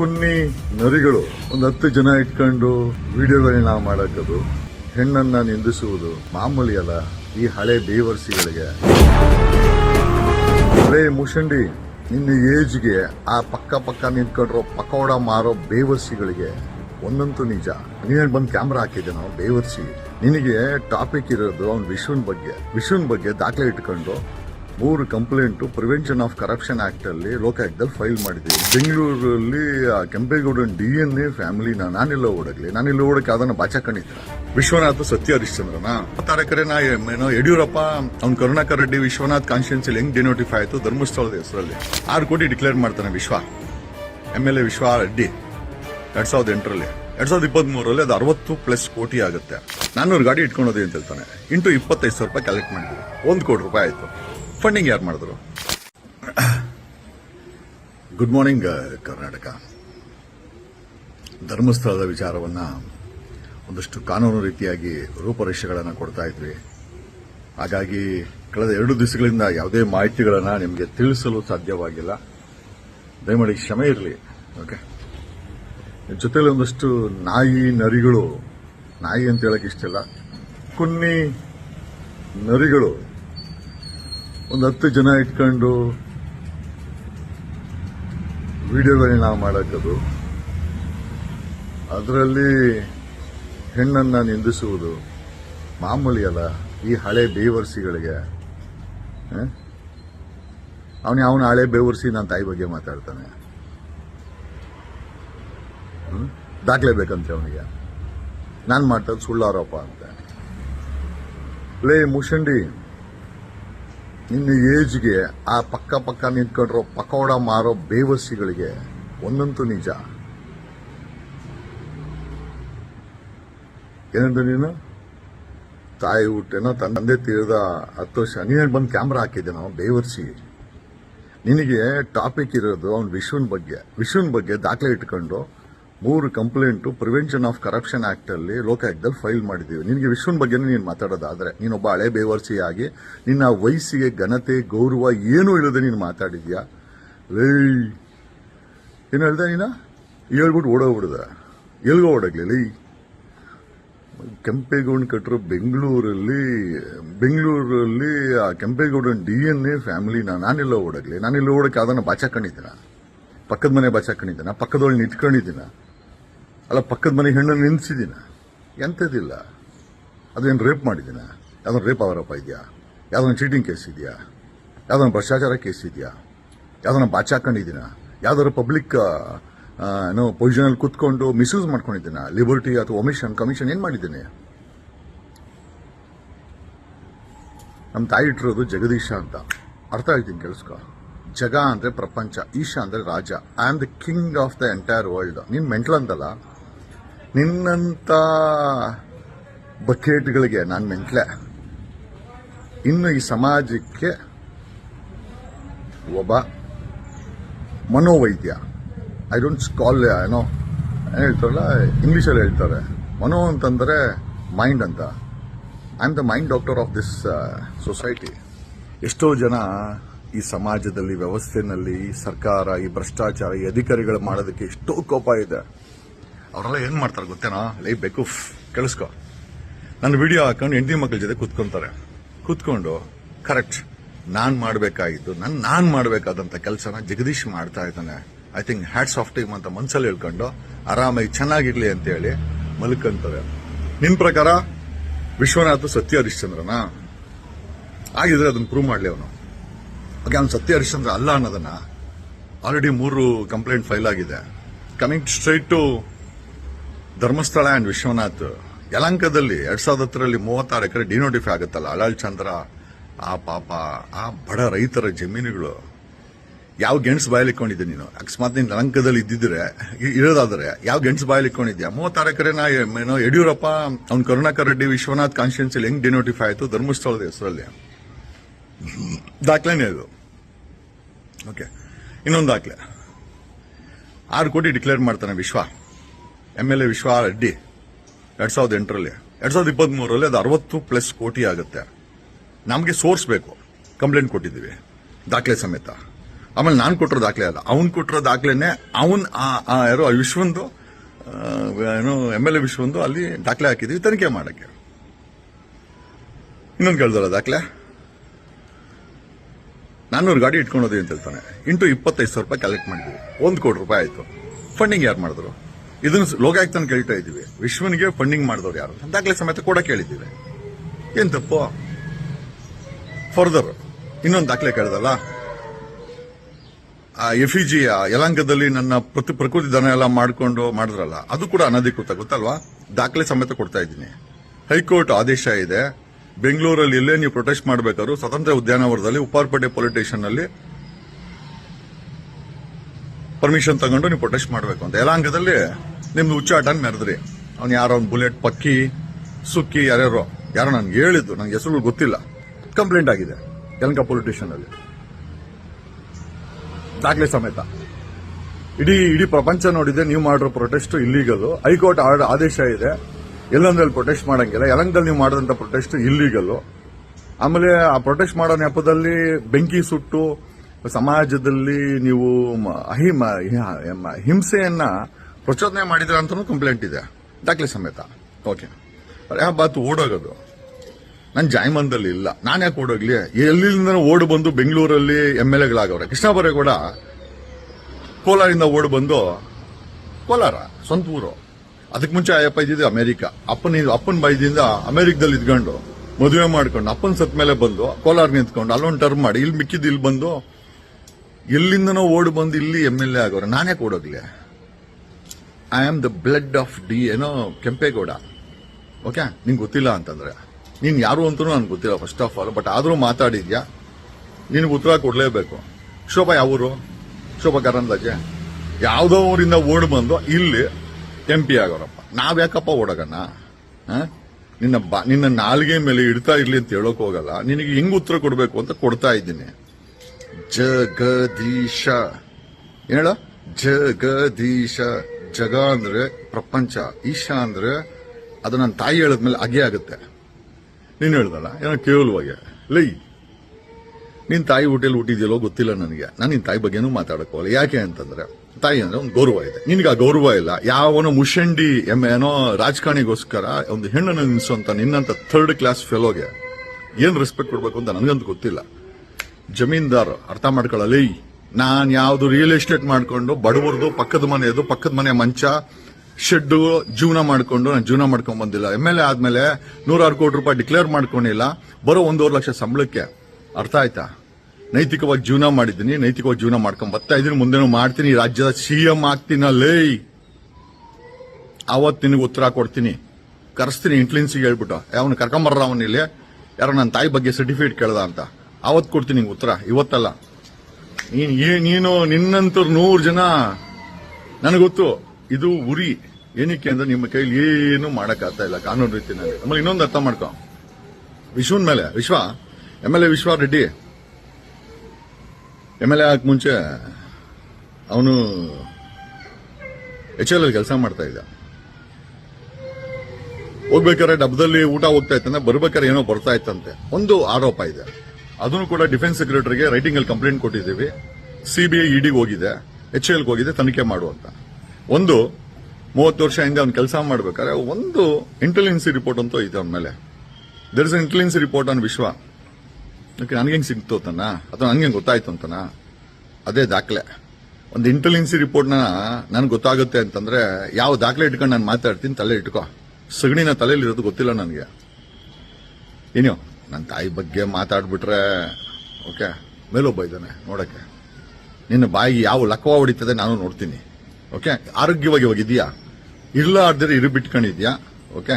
ಕುನ್ನಿ ನರಿಗಳು. ಒಂದು ಹತ್ತು ಜನ ಇಟ್ಕೊಂಡು ವಿಡಿಯೋಗಳನ್ನ ಮಾಡಕದು. ಹೆಣ್ಣನ್ನ ನಿಂದಿಸುವುದು ಮಾಮೂಲಿ ಅಲ್ಲ. ಈ ಹಳೆ ಬೇವರ್ಸಿಗಳಿಗೆ. ಹಳೆ ಮುಷಂಡಿ, ನಿನ್ನ ಏಜ್ಗೆ ಆ ಪಕ್ಕ ಪಕ್ಕ ನಿಂತ್ಕೊಂಡ್ರೋ ಪಕೋಡ ಮಾರೋ ಬೇವರ್ಸಿಗಳಿಗೆ ಒಂದಂತೂ ನಿಜ. ನೀನೇನು ಬಂದು ಕ್ಯಾಮ್ರಾ ಹಾಕಿದ್ದೆ ನಾವು? ಬೇವರ್ಸಿ. ನಿನಗೆ ಟಾಪಿಕ್ ಇರೋದು ಅವ್ನ ವಿಶ್ವನ್ ಬಗ್ಗೆ. ವಿಶ್ವನ್ ಬಗ್ಗೆ ದಾಖಲೆ ಇಟ್ಕೊಂಡು ಮೂರು complaint. Prevention of corruption act ಅಲ್ಲಿ ಲೋಕಾಯುಕ್ತದಲ್ಲಿ ಫೈಲ್ ಮಾಡಿದ್ದೀವಿ. ಬೆಂಗಳೂರಲ್ಲಿ ಕೆಂಪೇಗೌಡನ ಡಿ ಎನ್ ಎ ಫ್ಯಾಮಿಲಿನ ನಾನೆಲ್ಲ ಓಡಕ್ಲಿ ನಾನೆಲ್ಲ ಓಡಕ್ಕೆ ಅದನ್ನ ಬಾಚಕೊಂಡಿದ್ದ ವಿಶ್ವನಾಥ್ ಸತ್ಯ ಹರಿಶ್ಚಂದ್ರನ ತಾರಕರೆ ನಾ ಏನೋ ಯಡಿಯೂರಪ್ಪ, ಅವ್ನ ಕರುಣಾಕರ್ ರೆಡ್ಡಿ ವಿಶ್ವನಾಥ್ ಕಾನ್ಸ್ಟಿಟ್ಯೂನ್ಸಿ ಹೆಂಗ್ ಡಿನೋಟಿಫೈ ಆಯಿತು? ಧರ್ಮಸ್ಥಳದ ಹೆಸರಲ್ಲಿ. ಆರು ಕೋಟಿ ಡಿಕ್ಲೇರ್ ಮಾಡ್ತಾನೆ ವಿಶ್ವ. ಎಂ ಎಲ್ ಎ ವಿಶ್ವ ರೆಡ್ಡಿ. ಎರಡ್ ಸಾವಿರದ ಎಂಟರಲ್ಲಿ. ಎರಡ್ ಸಾವಿರದ ಇಪ್ಪತ್ತ್ ಮೂರರಲ್ಲಿ ಅದು ಅರವತ್ತು ಪ್ಲಸ್ ಕೋಟಿ ಆಗುತ್ತೆ. ನಾನ್ನೂರು ಗಾಡಿ ಇಟ್ಕೊಳೋದು ಅಂತ ಹೇಳ್ತಾನೆ. ಇಂಟು ಇಪ್ಪತ್ತೈದು ಸಾವಿರ ರೂಪಾಯಿ ಕಲೆಕ್ಟ್ ಮಾಡಿದ್ವಿ ಒಂದು ಕೋಟಿ ರೂಪಾಯಿ ಆಯ್ತು. ಫಂಡಿಂಗ್ ಯಾರು ಮಾಡಿದ್ರು? Good morning Karnataka. ಧರ್ಮಸ್ಥಳದ ವಿಚಾರವನ್ನ ಒಂದಷ್ಟು ಕಾನೂನು ರೀತಿಯಾಗಿ ರೂಪರೇಷೆಗಳನ್ನು ಕೊಡ್ತಾ ಇದ್ವಿ. ಹಾಗಾಗಿ ಕಳೆದ ಎರಡು ದಿವಸಗಳಿಂದ ಯಾವುದೇ ಮಾಹಿತಿಗಳನ್ನು ನಿಮಗೆ ತಿಳಿಸಲು ಸಾಧ್ಯವಾಗಿಲ್ಲ. ದಯಮಾಡಿ ಕ್ಷಮೆ ಇರಲಿ, ಓಕೆ? ಜೊತೆಯಲ್ಲಿ ಒಂದಷ್ಟು ನಾಯಿ ನರಿಗಳು, ನಾಯಿ ಅಂತ ಹೇಳಕ್ಕೆ ಇಷ್ಟಿಲ್ಲ ಕುನ್ನಿ ನರಿಗಳು ಒಂದು ಹತ್ತು ಜನ ಇಟ್ಕೊಂಡು ವಿಡಿಯೋಗಳನ್ನ ಮಾಡಕ್ಕದು ಅದರಲ್ಲಿ ಹೆಣ್ಣನ್ನ ನಿಂದಿಸುವುದು ಮಾಮೂಲಿ ಅಲ್ಲ. ಈ ಹಳೆ ಬೇವರ್ಸಿಗಳಿಗೆ ಅವನು ಅವನ ಹಳೆ ಬೇವರ್ಸಿ ನನ್ನ ತಾಯಿ ಬಗ್ಗೆ ಮಾತಾಡ್ತಾನೆ? ದಾಖಲೆ ಬೇಕಂತೆ ಅವನಿಗೆ. ನಾನು ಮಾಡ್ತದ್ದು ಸುಳ್ಳಾರೋಪ ಅಂತ. ಲೇ ಮುಷಂಡಿ ನಿನ್ನ ಏಜ್ಗೆ ಆ ಪಕ್ಕ ಪಕ್ಕ ನಿಂತ್ಕೊಂಡ್ರೋ ಪಕೋಡ ಮಾರೋ ಬೇವಸಿಗಳಿಗೆ ಒಂದಂತೂ ನಿಜ. ಏನಂತ ನೀನು? ತಾಯಿ ಹುಟ್ಟೆನೋ ತಂದೆ ತೀರದ ಹತ್ತು ವರ್ಷ. ನೀನೇನು ಬಂದು ಕ್ಯಾಮ್ರಾ ಹಾಕಿದ್ದೆ ನಾವು ಬೇವರ್ಸಿ. ನಿನಗೆ ಟಾಪಿಕ್ ಇರೋದು ಅವ್ನ ವಿಶ್ವನ ಬಗ್ಗೆ. ವಿಶ್ವನ ಬಗ್ಗೆ ದಾಖಲೆ ಇಟ್ಕೊಂಡು ಮೂರು complaint prevention of corruption act ಅಲ್ಲಿ ಲೋಕಾಯುಕ್ತದಲ್ಲಿ ಫೈಲ್ ಮಾಡಿದ್ದೀವಿ. ನಿನಗೆ ವಿಶ್ವನ್ ಬಗ್ಗೆ ನೀನು ಮಾತಾಡೋದಾದ್ರೆ ನೀನೊಬ್ಬ ಹಳೆ ಬೇವರ್ಸಿಯಾಗಿ, ನಿನ್ನ ವಯಸ್ಸಿಗೆ ಘನತೆ, ಗೌರವ ಏನೂ ಇಲ್ಲದೆ ನೀನು ಮಾತಾಡಿದ್ಯಾ? ಏಯ್ ಏನು ಹೇಳ್ದೆ ನೀನ? ಹೇಳ್ಬಿಟ್ಟು ಓಡೋಗ್ಬಿಡ್ದ. ಎಲ್ಗೋ ಓಡಾಗ್ಲಿ, ಲೈ. ಕೆಂಪೇಗೌಡನ ಕಟ್ಟರು ಬೆಂಗಳೂರಲ್ಲಿ ಬೆಂಗಳೂರಲ್ಲಿ ಆ ಕೆಂಪೇಗೌಡನ ಡಿ ಎನ್ ಎ ಫ್ಯಾಮಿಲಿನ ನಾನೆಲ್ಲ ಓಡಾಗ್ಲಿ, ನಾನೆಲ್ಲ ಓಡಕ್ಕೆ ಅದನ್ನು ಬಾಚಾಕೊಂಡಿದ್ದೀನ ಪಕ್ಕದ ಮನೆ ಬಾಚಾಕೊಂಡಿದ್ದೀನ ಪಕ್ಕದೊಳಗೆ ನಿಂತ್ಕೊಂಡಿದ್ದೀನ? ಅಲ್ಲ, ಪಕ್ಕದ ಮನೆ ಹೆಣ್ಣು ನಿಲ್ಲಿಸಿದ್ದೀನ ಎಂಥದಿಲ್ಲ ಅದೇನು ರೇಪ್ ಮಾಡಿದ್ದೀನ? ಯಾವ್ದೊಂದು ರೇಪ್ ಆರೋಪ ಇದೆಯಾ? ಯಾವ್ದೊಂದು ಚೀಟಿಂಗ್ ಕೇಸ್ ಇದೆಯಾ? ಯಾವ್ದೊಂದು ಭ್ರಷ್ಟಾಚಾರ ಕೇಸ್ ಇದೆಯಾ? ಯಾವ್ದನ್ನ ಬಾಚಾಕೊಂಡಿದ್ದೀನ ಯಾವ್ದಾದ್ರು ಪಬ್ಲಿಕ್ ಏನು ಪೊಸಿಷನಲ್ಲಿ ಕೂತ್ಕೊಂಡು ಮಿಸ್ಯೂಸ್ ಮಾಡ್ಕೊಂಡಿದ್ದೀನ? ಲಿಬರ್ಟಿ ಅಥವಾ ಒಮಿಷನ್, ಕಮಿಷನ್ ಏನು ಮಾಡಿದ್ದೀನಿ? ನಮ್ಮ ತಾಯಿ ಇಟ್ಟಿರೋದು ಜಗದೀಶ ಅಂತ. ಅರ್ಥ ಹೇಳ್ತೀನಿ ಕೇಳಿಸ್ಕೊ. ಜಗ ಅಂದರೆ ಪ್ರಪಂಚ, ಈಶಾ ಅಂದರೆ ರಾಜ. I am the king of the entire world ನೀನು ಮೆಂಟ್ಲ್ ಅಂತಲ್ಲ ನಿನ್ನಂತ ಬಕೆಟ್ಗಳಿಗೆ ನಾನು ಮೆಂಟ್ಲೆ. ಇನ್ನು ಈ ಸಮಾಜಕ್ಕೆ ಒಬ್ಬ ಮನೋವೈದ್ಯ. ಐ ಡೋಂಟ್ ಕಾಲ್ ಏನೋ ಏನು ಹೇಳ್ತಾರಲ್ಲ ಇಂಗ್ಲೀಷಲ್ಲಿ ಹೇಳ್ತಾರೆ. ಮನೋ ಅಂತಂದರೆ ಮೈಂಡ್ ಅಂತ. I am the mind doctor of this society ಎಷ್ಟೋ ಜನ ಈ ಸಮಾಜದಲ್ಲಿ, ವ್ಯವಸ್ಥೆನಲ್ಲಿ ಸರ್ಕಾರ, ಈ ಭ್ರಷ್ಟಾಚಾರ, ಈ ಅಧಿಕಾರಿಗಳು ಮಾಡೋದಕ್ಕೆ ಎಷ್ಟೋ ಕೋಪ ಇದೆ. ಅವರೆಲ್ಲ ಏನು ಮಾಡ್ತಾರೆ ಗೊತ್ತೇನೋ? ಲೈ ಬೇಕು ಕೇಳಿಸ್ಕೊ. ನನ್ನ ವಿಡಿಯೋ ಹಾಕೊಂಡು ಹೆಂಡತಿ ಮಕ್ಕಳ ಜೊತೆ ಕೂತ್ಕೊಂತಾರೆ. ಕೂತ್ಕೊಂಡು, ಕರೆಕ್ಟ್, ನಾನು ಮಾಡಬೇಕಾಗಿತ್ತು ನನ್ ನಾನು ಮಾಡಬೇಕಾದಂಥ ಕೆಲಸನ ಜಗದೀಶ್ ಮಾಡ್ತಾ ಇದ್ದಾನೆ. I think hats off time ಅಂತ ಮನ್ಸಲ್ಲಿ ಹೇಳ್ಕೊಂಡು, ಆರಾಮಾಗಿ ಚೆನ್ನಾಗಿರ್ಲಿ ಅಂತ ಹೇಳಿ ಮಲ್ಕಂತಾರೆ. ನಿನ್ ಪ್ರಕಾರ ವಿಶ್ವನಾಥ್ ಸತ್ಯ ಹರಿಶ್ಚಂದ್ರನ ಆಗಿದ್ರೆ ಅದನ್ನ ಪ್ರೂವ್ ಮಾಡ್ಲಿ ಅವನು. ಓಕೆ ಅವ್ನು ಸತ್ಯ ಹರಿಶ್ಚಂದ್ರ ಅಲ್ಲ ಅನ್ನೋದನ್ನ ಆಲ್ರೆಡಿ ಮೂರು ಕಂಪ್ಲೇಂಟ್ ಫೈಲ್ ಆಗಿದೆ. Coming straight to Dharmasthala and Vishwanath, ಯಲಂಕದಲ್ಲಿ ಎರಡು ಸಾವಿರದ ಹತ್ತರಲ್ಲಿ ಮೂವತ್ತಾರು ಎಕರೆ ಡಿನೋಟಿಫೈ ಆಗುತ್ತಲ್ಲ. ಅಳಾಳ್ ಚಂದ್ರ, ಆ ಪಾಪ, ಆ ಬಡ ರೈತರ ಜಮೀನುಗಳು. ಯಾವ ಗೆಣಸು ಬಾಯಲ್ಲಿ ಇಕ್ಕೊಂಡಿದ್ದೆ ನೀನು? ಅಕಸ್ಮಾತ್ ನೀನು ಯಲಂಕದಲ್ಲಿ ಇದ್ದಿದ್ರೆ ಇರೋದಾದರೆ, ಯಾವ ಗೆಣಸು ಬಾಯಲ್ಲಿ ಇಕ್ಕೊಂಡಿದ್ಯಾ ಮೂವತ್ತಾರು ಎಕರೆ ನಾ ಏನೋ ಯಡಿಯೂರಪ್ಪ, ಅವ್ನು ಕರುಣಾಕರ್ ರೆಡ್ಡಿ, ವಿಶ್ವನಾಥ್ ಕಾನ್ಸ್ಟಿಟ್ಯೂನ್ಸಿ ಹೆಂಗ್ ಡಿನೋಟಿಫೈ ಆಯಿತು? ಧರ್ಮಸ್ಥಳದ ಹೆಸರಲ್ಲಿ. ದಾಖಲೆನೇ ಇದು ಓಕೆ. ಇನ್ನೊಂದು ದಾಖಲೆ. ಆರು ಕೋಟಿ ಡಿಕ್ಲೇರ್ ಮಾಡ್ತಾನೆ ವಿಶ್ವ. ಎಂ ಎಲ್ ಎ ವಿಶ್ವ ರೆಡ್ಡಿ ಎರಡ್ ಸಾವಿರದ ಎಂಟರಲ್ಲಿ. ಎರಡ್ ಸಾವಿರದ ಇಪ್ಪತ್ತ್ ಮೂರರಲ್ಲಿ ಅದು ಅರವತ್ತು ಪ್ಲಸ್ ಕೋಟಿ ಆಗುತ್ತೆ. ನಮಗೆ ಸೋರ್ಸ್ ಬೇಕು ಕಂಪ್ಲೇಂಟ್ ಕೊಟ್ಟಿದ್ದೀವಿ. ದಾಖಲೆ ಸಮೇತ. ಆಮೇಲೆ ನಾನು ಕೊಟ್ಟಿರೋ ದಾಖಲೆ ಅಲ್ಲ. ಅವ್ನು ಕೊಟ್ಟಿರೋ ದಾಖಲೆನೆ ಅವನ್ ಯಾರೋ, ಆ ವಿಶ್ವಂದು ಏನೋ ಎಂ ಎಲ್ ಎ ವಿಶ್ವಂದು ಅಲ್ಲಿ ದಾಖಲೆ ಹಾಕಿದ್ದೀವಿ ತನಿಖೆ ಮಾಡೋಕ್ಕೆ. ಇನ್ನೊಂದು ಕೇಳ್ದಲ್ಲ ದಾಖಲೆ? ನಾನ್ನೂರು ಗಾಡಿ ಇಟ್ಕೊಂಡೋದಿ ಅಂತ ಹೇಳ್ತಾನೆ. ಇಂಟು ಇಪ್ಪತ್ತೈದು ಸಾವಿರ ರೂಪಾಯಿ ಕಲೆಕ್ಟ್ ಮಾಡಿದ್ವಿ. ಒಂದು ಕೋಟಿ ರೂಪಾಯಿ ಆಯಿತು. ಫಂಡಿಂಗ್ ಯಾರು ಮಾಡಿದ್ರು? ಇದನ್ನ ಲೋಕಾಯುಕ್ತನ ಕೇಳ್ತಾ ಇದ್ದೀವಿ. ವಿಶ್ವನಿಗೆ ಫಂಡಿಂಗ್ ಮಾಡಿದವ್ರು ಯಾರು? ದಾಖಲೆ ಸಮೇತ ಕೂಡ ಕೇಳಿದ್ದೀವಿ. ಏನ್ ತಪ್ಪು? ಫರ್ದರ್ ಇನ್ನೊಂದು ದಾಖಲೆ ಕೇಳ್ದಲ್ಲ? ಎಫಿಜಿ ಯಲಾಂಗದಲ್ಲಿ ನನ್ನ ಪ್ರತಿ, ಪ್ರಕೃತಿ ದನ ಎಲ್ಲ ಮಾಡಿಕೊಂಡು ಮಾಡಿದ್ರಲ್ಲ, ಅದು ಕೂಡ ಅನಧಿಕೃತ, ಗೊತ್ತಲ್ವಾ? ದಾಖಲೆ ಸಮೇತ ಕೊಡ್ತಾ ಇದ್ದೀನಿ. ಹೈಕೋರ್ಟ್ ಆದೇಶ ಇದೆ. ಬೆಂಗಳೂರಲ್ಲಿ ಎಲ್ಲೇ ನೀವು ಪ್ರೊಟೆಸ್ಟ್ ಮಾಡಬೇಕಾದ್ರೂ ಸ್ವತಂತ್ರ ಉದ್ಯಾನವನದಲ್ಲಿ ಉಪ್ಪಾರಪೇಟೆ ಪೊಲೀಸ್ ಸ್ಟೇಷನ್ನಲ್ಲಿ ಪರ್ಮಿಷನ್ ತಗೊಂಡು ನೀವು ಪ್ರೊಟೆಸ್ಟ್ ಮಾಡಬೇಕು ಅಂತ. ಯಲಾಂಕದಲ್ಲಿ ನಿಮ್ದು ಹುಚ್ಚಾಟನ್ ಮೆರೆದ್ರಿ. ಅವ್ನು ಯಾರೋ ಒಂದು ಬುಲೆಟ್ ಪಕ್ಕಿ, ಸುಕ್ಕಿ, ಯಾರ್ಯಾರೋ. ಯಾರೋ ನನಗೆ ಹೇಳಿದ್ದು ನನಗೆ ಹೆಸರುಗಳು ಗೊತ್ತಿಲ್ಲ. ಕಂಪ್ಲೇಂಟ್ ಆಗಿದೆ ಯಲಂಕ ಅಲ್ಲಿ ದಾಖಲೆ ಸಮೇತ. ಇಡೀ ಇಡೀ ಪ್ರಪಂಚ ನೋಡಿದೆ ನೀವು ಮಾಡಿರೋ ಪ್ರೊಟೆಸ್ಟ್ ಇಲ್ಲೀಗಲ್ ಹೈಕೋರ್ಟ್ ಆದೇಶ ಇದೆ. ಎಲ್ಲಂದ್ರಲ್ಲಿ ಪ್ರೊಟೆಸ್ಟ್ ಮಾಡಂಗಿಲ್ಲ. ಯಲಂಕದಲ್ಲಿ ನೀವು ಮಾಡಿದಂಥ ಪ್ರೊಟೆಸ್ಟ್ ಇಲ್ಲಿಗಲ್ಲು ಆಮೇಲೆ ಆ ಪ್ರೊಟೆಸ್ಟ್ ಮಾಡೋ ನೆಪದಲ್ಲಿ ಬೆಂಕಿ ಸುಟ್ಟು, ಸಮಾಜದಲ್ಲಿ ನೀವು ಅಹಿಮ ಹಿಂಸೆಯನ್ನ ಪ್ರಚೋದನೆ ಮಾಡಿದ್ರ ಅಂತಲೂ ಕಂಪ್ಲೇಂಟ್ ಇದೆ. ದಾಖಲೆ ಸಮೇತ. ಓಕೆ ಯಾವ ಬಾತು ಓಡೋಗೋದು. ನಾನು ಜಾಯ್ಮನ್ದಲ್ಲಿ ಇಲ್ಲ. ನಾನು ಯಾಕೆ ಓಡೋಗ್ಲಿ? ಎಲ್ಲಿಂದ ಓಡ್ ಬಂದು ಬೆಂಗಳೂರಲ್ಲಿ ಎಂ ಎಲ್ ಎಗಳಾಗವ್ರೆ. ಕೃಷ್ಣ ಬರೇಗೌಡ ಕೋಲಾರಿಂದ ಓಡ್ ಬಂದು ಕೋಲಾರ, ಸ್ವಂತ ಊರು. ಅದಕ್ಕೆ ಮುಂಚೆ ಅಯ್ಯಪ್ಪ ಇದ್ದಿದ್ದು ಅಮೆರಿಕ. ಅಪ್ಪನ ಅಪ್ಪನ ಬೈದಿಂದ ಅಮೆರಿಕದಲ್ಲಿ ಇದ್ಕೊಂಡು ಮದುವೆ ಮಾಡ್ಕೊಂಡು ಅಪ್ಪನ ಸತ್ ಮೇಲೆ ಬಂದು ಕೋಲಾರ ನಿಂತ್ಕೊಂಡು ಅಲ್ಲೊಂದು ಟರ್ಮ್ ಮಾಡಿ ಇಲ್ಲಿ ಮಿಕ್ಕಿದ್ದು ಇಲ್ಲಿ ಬಂದು ಎಲ್ಲಿಂದನೋ ಓಡ್ ಬಂದು ಇಲ್ಲಿ ಎಂ ಎಲ್ ಎ ಆಗೋರು. ನಾನೇ ಓಡೋಗ್ಲಿ? I am the blood of the ಏನೋ ಕೆಂಪೇಗೌಡ. ಓಕೆ ನಿಂಗೆ ಗೊತ್ತಿಲ್ಲ ಅಂತಂದ್ರೆ. ನೀನ್ ಯಾರು ಅಂತೂ ನನಗೆ ಗೊತ್ತಿಲ್ಲ ಫಸ್ಟ್ ಆಫ್ ಆಲ್ ಬಟ್ ಆದರೂ ಮಾತಾಡಿದ್ಯಾ? ನಿನಗೆ ಉತ್ತರ ಕೊಡಲೇಬೇಕು. ಶೋಭಾ ಯಾವೂರು ಶೋಭಾ ಕರಂದಾಜೆ ಯಾವುದೋ ಊರಿಂದ ಓಡ್ ಬಂದು ಇಲ್ಲಿ ಎಂ ಪಿ ಆಗೋರಪ್ಪ. ನಾವ್ ಯಾಕಪ್ಪ ಓಡಗಣ್ಣ? ನಿನ್ನ ಬಾ- ನಿನ್ನ ನಾಲ್ಗೆ ಮೇಲೆ ಇಡ್ತಾ ಇರ್ಲಿ ಅಂತ ಹೇಳೋಕ್ ಹೋಗಲ್ಲ. ನಿನಗೆ ಹೆಂಗ್ ಉತ್ತರ ಕೊಡಬೇಕು ಅಂತ ಕೊಡ್ತಾ ಇದ್ದೀನಿ. ಜಗದೀಶ. ಹೇಳ? ಜಗದೀಶ. ಜಗ ಅಂದ್ರೆ ಪ್ರಪಂಚ, ಈಶಾ ಅಂದ್ರೆ ಅದು ನನ್ನ ತಾಯಿ ಹೇಳಿದ್ಮೇಲೆ ಅಗೆ ಆಗುತ್ತೆ. ನೀನು ಹೇಳ್ದಲ್ಲ? ಏನೋ ಕೇವಲವಾಗಿ. ಲೈ. ನಿನ್ ತಾಯಿ ಊಟಲ್ಲಿ ಹುಟ್ಟಿದ್ಯಲ್ಲೋ ಗೊತ್ತಿಲ್ಲ ನನಗೆ. ನಾನು ನಿನ್ ತಾಯಿ ಬಗ್ಗೆನೂ ಮಾತಾಡಕ್ ಹೋಗಲ್ಲ ಯಾಕೆ ಅಂತಂದ್ರೆ, ತಾಯಿ ಅಂದ್ರೆ ಒಂದು ಗೌರವ ಇದೆ. ನಿನಗೆ ಆ ಗೌರವ ಇಲ್ಲ. ಯಾವನೋ ಮುಷಂಡಿ ಎಮ್ಮೆ ಏನೋ ರಾಜಕಾರಣಿಗೋಸ್ಕರ ಒಂದು ಹೆಣ್ಣನ್ನು ನಿಲ್ಸುವಂತ ನಿನ್ನಂತ ಥರ್ಡ್ ಕ್ಲಾಸ್ ಫೆಲೋಗೆ ಏನು ರೆಸ್ಪೆಕ್ಟ್ ಕೊಡ್ಬೇಕು ಅಂತ ನನಗಂತೂ ಗೊತ್ತಿಲ್ಲ. ಜಮೀನ್ದಾರ್ ಅರ್ಥ ಮಾಡ್ಕೊಳ್ಳಲಿ. ನಾನ್ ಯಾವುದು ರಿಯಲ್ ಎಸ್ಟೇಟ್ ಮಾಡಿಕೊಂಡು ಬಡವರದು, ಪಕ್ಕದ ಮನೆಯದು, ಪಕ್ಕದ ಮನೆ ಮಂಚ ಶೆಡ್ ಜೀವನ ಮಾಡಿಕೊಂಡು ನಾನು ಜೀವನ ಮಾಡ್ಕೊಂಡ್ ಬಂದಿಲ್ಲ. ಎಂ ಎಲ್ ಎ ಆದ್ಮೇಲೆ ನೂರಾರು ಕೋಟಿ ರೂಪಾಯಿ ಡಿಕ್ಲೇರ್ ಮಾಡ್ಕೊಂಡಿಲ್ಲ. ಬರೋ ಒಂದೂವರೆ ಲಕ್ಷ ಸಂಬಳಕ್ಕೆ. ಅರ್ಥ ಆಯ್ತಾ? ನೈತಿಕವಾಗಿ ಜೀವನ ಮಾಡಿದ್ದೀನಿ, ನೈತಿಕವಾಗಿ ಜೀವನ ಮಾಡ್ಕೊಂಡು ಬರ್ತಾ ಇದ್ದೀನಿ, ಮುಂದೆನೂ ಮಾಡ್ತೀನಿ ರಾಜ್ಯದ ಸಿಎಂ ಆಗ್ತೀನಲ್ಲೇ. ಅವತ್ ನಿನಗೆ ಉತ್ತರ ಕೊಡ್ತೀನಿ. ಕರೆಸ್ತೀನಿ ಇಂಟ್ಲಿನ್ಸಿಗೆ ಹೇಳ್ಬಿಟ್ಟು. ಅವನು ಕರ್ಕೊಂಬರ್ರ ಅವನಿಲ್ಲಿ ಯಾರೋ ನನ್ನ ತಾಯಿ ಬಗ್ಗೆ ಸರ್ಟಿಫಿಕೇಟ್ ಕೇಳ್ದ ಅಂತ. ಅವತ್ತು ಕೊಡ್ತೀನಿ ನಿಂಗೆ ಉತ್ತರ. ಇವತ್ತಲ್ಲ. ನೀನ್ ನೀನು ನಿನ್ನಂತರ ನೂರು ಜನ. ನನಗೊತ್ತು ಇದು ಉರಿ. ಏನಕ್ಕೆ ಅಂದ್ರೆ ನಿಮ್ಮ ಕೈಲಿ ಏನು ಮಾಡೋಕ್ಕಾಗ್ತಾ ಇಲ್ಲ, ಕಾನೂನು ರೀತಿನಲ್ಲಿ ಆಮೇಲೆ ಇನ್ನೊಂದು ಅರ್ಥ ಮಾಡ್ಕೊ. ವಿಶ್ವನ್ ಮೇಲೆ, ವಿಶ್ವ. ಎಂ ಎಲ್ ಎ ವಿಶ್ವ ರೆಡ್ಡಿ. ಎಂ ಎಲ್ ಎ ಆಗಕ್ ಮುಂಚೆ ಅವನು ಎಚ್ ಎಲ್ ಕೆಲಸ ಮಾಡ್ತಾ ಇದ್ದ. ಹೋಗ್ಬೇಕಾದ್ರೆ ಡಬ್ಬದಲ್ಲಿ ಊಟ ಹೋಗ್ತಾ ಇತ್ತಂದ್ರೆ ಬರ್ಬೇಕಾದ್ರೆ ಏನೋ ಬರ್ತಾ ಇತ್ತಂತೆ. ಒಂದು ಆರೋಪ ಇದೆ. ಅದನ್ನು ಕೂಡ ಡಿಫೆನ್ಸ್ ಸೆಕ್ರೆಟರಿಗೆ ರೈಟಿಂಗ್ ಅಲ್ಲಿ ಕಂಪ್ಲೇಂಟ್ ಕೊಟ್ಟಿದ್ದೀವಿ. ಸಿಬಿಐ ಇಡಿಗೆ ಹೋಗಿದೆ ಎಚ್ ಎಲ್ ಹೋಗಿದೆ, ತನಿಖೆ ಮಾಡುವಂತ ಒಂದು, ಮೂವತ್ತು ವರ್ಷ ಹಿಂದೆ ಅವ್ನು ಕೆಲಸ ಮಾಡ್ಬೇಕಾದ್ರೆ ಒಂದು ಇಂಟೆಲಿಜೆನ್ಸಿ ರಿಪೋರ್ಟ್ ಅಂತೂ ಇದೆ ಅವನ ಮೇಲೆ. There is intelligence report on Vishwa ನನಗೆ ಹೆಂಗ್ ಸಿಕ್ತು ತನಾ ಅಥವಾ ನನಗೆ ಗೊತ್ತಾಯ್ತು ಅಂತನ? ಅದೇ ದಾಖಲೆ. ಒಂದು ಇಂಟೆಲಿಜೆನ್ಸಿ ರಿಪೋರ್ಟ್ನ ನನಗೆ ಗೊತ್ತಾಗುತ್ತೆ ಅಂತಂದ್ರೆ, ಯಾವ ದಾಖಲೆ ಇಟ್ಕೊಂಡು ನಾನು ಮಾತಾಡ್ತೀನಿ, ತಲೆ ಇಟ್ಕೋ. ಸಗಣಿನ ತಲೆಯಲ್ಲಿ ಇರೋದು ಗೊತ್ತಿಲ್ಲ ನನಗೆ. ಏನೋ ನನ್ನ ತಾಯಿ ಬಗ್ಗೆ ಮಾತಾಡ್ಬಿಟ್ರೆ, ಓಕೆ, ಮೇಲೊಬ್ಬ ಇದ್ದಾನೆ ನೋಡಕ್ಕೆ. ನಿನ್ನ ಬಾಯಿ ಯಾವ ಲಕ್ವ ಹೊಡಿತದೆ ನಾನು ನೋಡ್ತೀನಿ, ಓಕೆ? ಆರೋಗ್ಯವಾಗಿ ಹೋಗಿದ್ಯಾ ಆದ್ರೆ ಇರು ಬಿಟ್ಕೊಂಡಿದ್ಯಾ ಓಕೆ?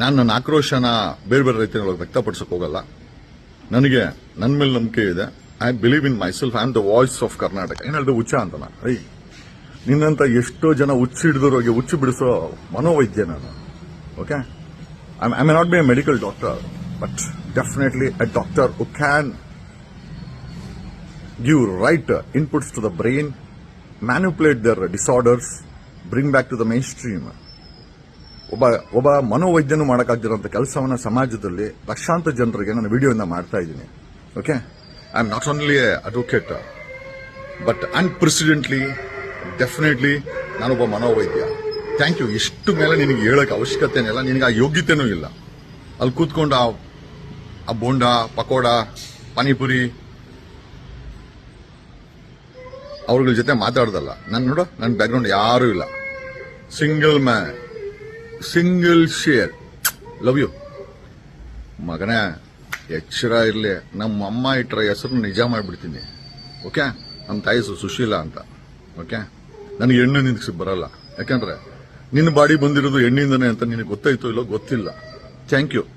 ನಾನು ನನ್ನ ಆಕ್ರೋಶನ ಬೇರೆ ಬೇರೆ ರೀತಿಯಲ್ಲಿ ವ್ಯಕ್ತಪಡಿಸಕ್ ಹೋಗಲ್ಲ. ನನಗೆ ನನ್ನ ಮೇಲೆ ನಂಬಿಕೆ ಇದೆ. I believe in my self I am the voice of Karnataka ಏನ್ ಹೇಳ್ದು ಹುಚ್ಚ ಅಂತನ ಐ ನಿನ್ನಂತ ಎಷ್ಟೋ ಜನ ಹುಚ್ಚು ಹಿಡಿದವ್ರಿಗೆ ಹುಚ್ಚು ಬಿಡಿಸೋ ಮನೋವೈದ್ಯ ನಾನು, okay? I may not be a medical doctor but definitely a doctor who can give right inputs to the brain, manipulate their disorders, bring back to the mainstream. ಒಬ್ಬ ಒಬ್ಬ ಮನೋವೈದ್ಯನು ಮಾಡೋಕ್ಕಾಗ್ದಿರೋಂಥ ಕೆಲಸವನ್ನು ಸಮಾಜದಲ್ಲಿ ಲಕ್ಷಾಂತರ ಜನರಿಗೆ ನಾನು ವಿಡಿಯೋಯಿಂದ ಮಾಡ್ತಾ ಇದ್ದೀನಿ. Okay I am not only a advocate but unprecedentedly definitely ನಾನೊಬ್ಬ ಮನೋವೈದ್ಯ. ಥ್ಯಾಂಕ್ ಯು ಇಷ್ಟು ಮೇಲೆ ನಿನಗೆ ಹೇಳೋಕ್ಕೆ ಅವಶ್ಯಕತೆನೇ ಇಲ್ಲ. ನಿನಗೆ ಆ ಯೋಗ್ಯತೆನೂ ಇಲ್ಲ. ಅಲ್ಲಿ ಕೂತ್ಕೊಂಡು ಆ ಆ ಬೋಂಡಾ, ಪಕೋಡ, ಪಾನಿಪುರಿ. ಅವ್ರಗಳ ಜೊತೆ ಮಾತಾಡ್ದಲ್ಲ. ನಾನು ನೋಡು ನನ್ನ ಬ್ಯಾಕ್ಗ್ರೌಂಡ್ ಯಾರೂ ಇಲ್ಲ. ಸಿಂಗಲ್ ಮ್ಯಾನ್ ಸಿಂಗಲ್ ಶೇರ್ ಲವ್ ಯು ಮಗನೇ, ಎಚ್ಚರ ಇರಲಿ. ನಮ್ಮ ಅಮ್ಮ ಇಟ್ಟರ ಹೆಸರು ನಿಜ ಮಾಡಿಬಿಡ್ತೀನಿ. ಓಕೆ ನಮ್ಮ ತಾಯಿ ಸುಶೀಲ ಅಂತ. ಓಕೆ ನನಗೆ ಹೆಣ್ಣು ನಿಂದಿಸಿ ಬರಲ್ಲ. ಯಾಕಂದ್ರೆ ನಿನ್ನ ಬಾಡಿ ಬಂದಿರೋದು ಹೆಣ್ಣಿಂದನೇ ಅಂತ ನಿನಗೆ ಗೊತ್ತಾಯ್ತೋ ಇಲ್ಲೋ ಗೊತ್ತಿಲ್ಲ. Thank you